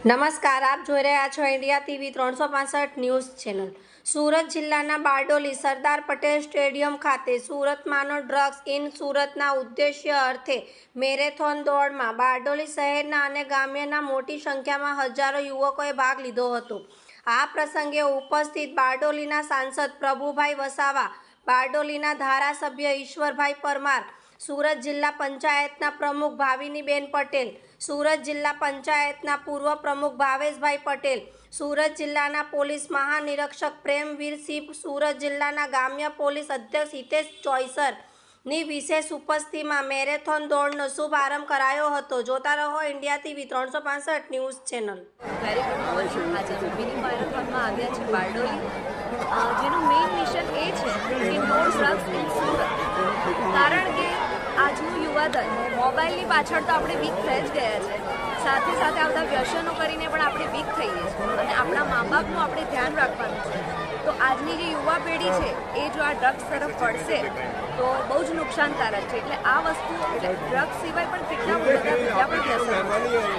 નમસ્કાર, આપ જોઈ રહ્યા છો ઇન્ડિયા ટીવી ત્રણસો ન્યૂઝ ચેનલ. સુરત જિલ્લાના બારડોલી સરદાર પટેલ સ્ટેડિયમ ખાતે સુરત માનો ડ્રગ્સ ઇન સુરતના ઉદ્દેશ્ય અર્થે મેરેથોન દોડમાં બારડોલી શહેરના અને ગામ્યના મોટી સંખ્યામાં હજારો યુવકોએ ભાગ લીધો હતો. આ પ્રસંગે ઉપસ્થિત બારડોલીના સાંસદ પ્રભુભાઈ વસાવા બારડોલીના ધારાસભ્ય ઈશ્વરભાઈ પરમાર, સુરત જિલ્લા પંચાયતના પ્રમુખ ભાવિનીબેન પટેલ, સુરત જિલ્લા પંચાયતના પૂર્વ પ્રમુખ ભાવેશભાઈ પટેલ, સુરત જિલ્લાના પોલીસ મહાનિરીક્ષક પ્રેમવીર સિંહ, સુરત જિલ્લાના ગામ્ય પોલીસ અધ્યક્ષ હિતેશ ચોઈસરની વિશેષ ઉપસ્થિતિમાં મેરેથોન દોડનો શુભારંભ કરાયો હતો. જોતા રહો ઇન્ડિયા ટીવી ત્રણસો પાસઠ ન્યૂઝ ચેનલ. આજે આવ્યા છે બારડોલી. ડ્રગ્સ ઇન સુરત કારણ કે આજનું યુવાધન મોબાઈલની પાછળ તો આપણે વીક થઈ જ ગયા છે. સાથે સાથે આવતા વ્યસનો કરીને પણ આપણે વીક થઈએ છીએ. અને આપણા મા બાપનું આપણે ધ્યાન રાખવાનું છે. તો આજની જે યુવા પેઢી છે, એ જો આ ડ્રગ્સ તરફ પડશે તો બહુ જ નુકસાનકારક છે. એટલે આ વસ્તુ, એટલે ડ્રગ્સ સિવાય પણ કેટલા બધા બીજા પણ વ્યસનો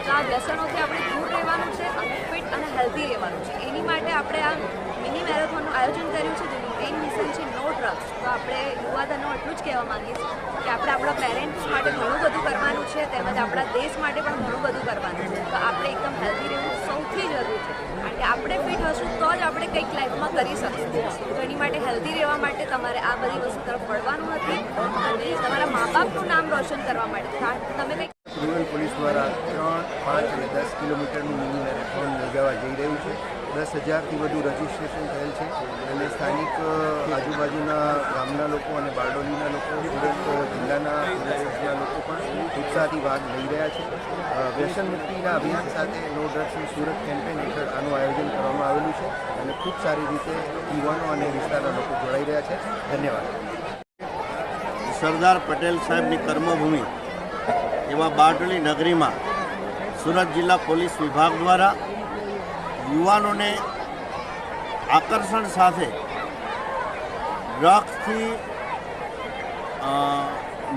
તો આ વ્યસનોથી આપણે દૂર રહેવાનું છે, અને ફિટ અને હેલ્ધી રહેવાનું છે. એની માટે આપણે આ મિની મેરેથોનનું આયોજન કર્યું છે મેઇન મિશન છે નો ડ્રગ્સ તો આપણે યુવાધનો એટલું જ કહેવા છીએ કે આપણે આપણા પેરેન્ટ્સ માટે ઘણું બધું કરવાનું છે, તેમજ આપણા દેશ માટે પણ ઘણું બધું કરવાનું છે. તો આપણે એકદમ હેલ્ધી રહેવું સૌથી જરૂરી છે. કારણ કે આપણે ફિટ હશું તો જ આપણે કંઈક લાઈફમાં કરી શકીશું. તો એની માટે હેલ્ધી રહેવા માટે તમારે આ બધી વસ્તુ તરફ વળવાનું નથી અને તમારા મા બાપનું નામ રોશન કરવા માટે. તમે કંઈક રૂરલ પોલીસ દ્વારા ત્રણ, પાંચ અને દસ કિલોમીટરનું મિની મેરેથોન યોજાવા જઈ રહ્યું છે. દસ હજારથી વધુ રજીસ્ટ્રેશન થયેલ છે. અને સ્થાનિક આજુબાજુના ગામના લોકો અને બારડોલીના લોકો, સુરત જિલ્લાના સુરતના લોકો પણ ઉત્સાહથી ભાગ લઈ રહ્યા છે. વ્યસન મુક્તિના અભિયાન સાથે નો ડ્રગ્સ સુરત કેમ્પેન હેઠળ આનું આયોજન કરવામાં આવેલું છે અને ખૂબ સારી રીતે યુવાનો અને વિસ્તારના લોકો જોડાઈ રહ્યા છે. ધન્યવાદ. સરદાર પટેલ સાહેબની કર્મભૂમિ એવા બારડોલી નગરીમાં સુરત જિલ્લા પોલીસ વિભાગ દ્વારા યુવાનોને આકર્ષણ સાથે ડ્રગ્સથી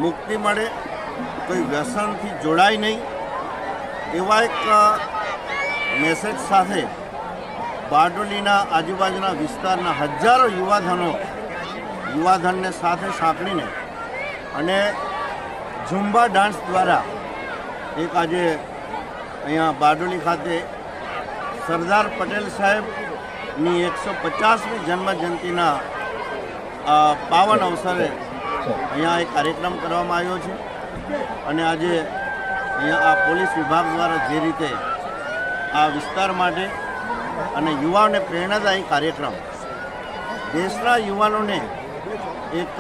મુક્તિ મળે, કોઈ વ્યસનથી જોડાય નહીં, એવા એક મેસેજ સાથે બારડોલીના આજુબાજુના વિસ્તારના હજારો યુવાધનો, યુવાધનને સાથે સાંકળીને અને ઝુંબા ડાન્સ દ્વારા એક આજે અહીંયા બારડોલી ખાતે સરદાર પટેલ સાહેબની એકસો પચાસમી જન્મ જયંતિના પાવન અવસરે અહીંયા એક કાર્યક્રમ કરવામાં આવ્યો છે. અને આજે અહીંયા આ પોલીસ વિભાગ દ્વારા જે રીતે આ વિસ્તાર માટે અને યુવાઓને પ્રેરણાદાયી કાર્યક્રમ, દેશના યુવાનોને એક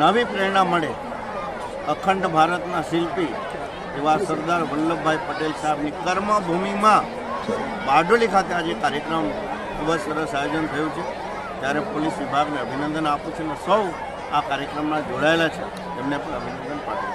નવી પ્રેરણા મળે અખંડ ભારતના શિલ્પી એવા સરદાર વલ્લભભાઈ પટેલ સાહેબની કર્મભૂમિમાં બારડોલી ખાતે આજે કાર્યક્રમ ખૂબ જ સરસ આયોજન થયું છે. ત્યારે પોલીસ વિભાગને અભિનંદન આપું છું અને સૌ આ કાર્યક્રમમાં જોડાયેલા છે. એમને પણ અભિનંદન પાઠવું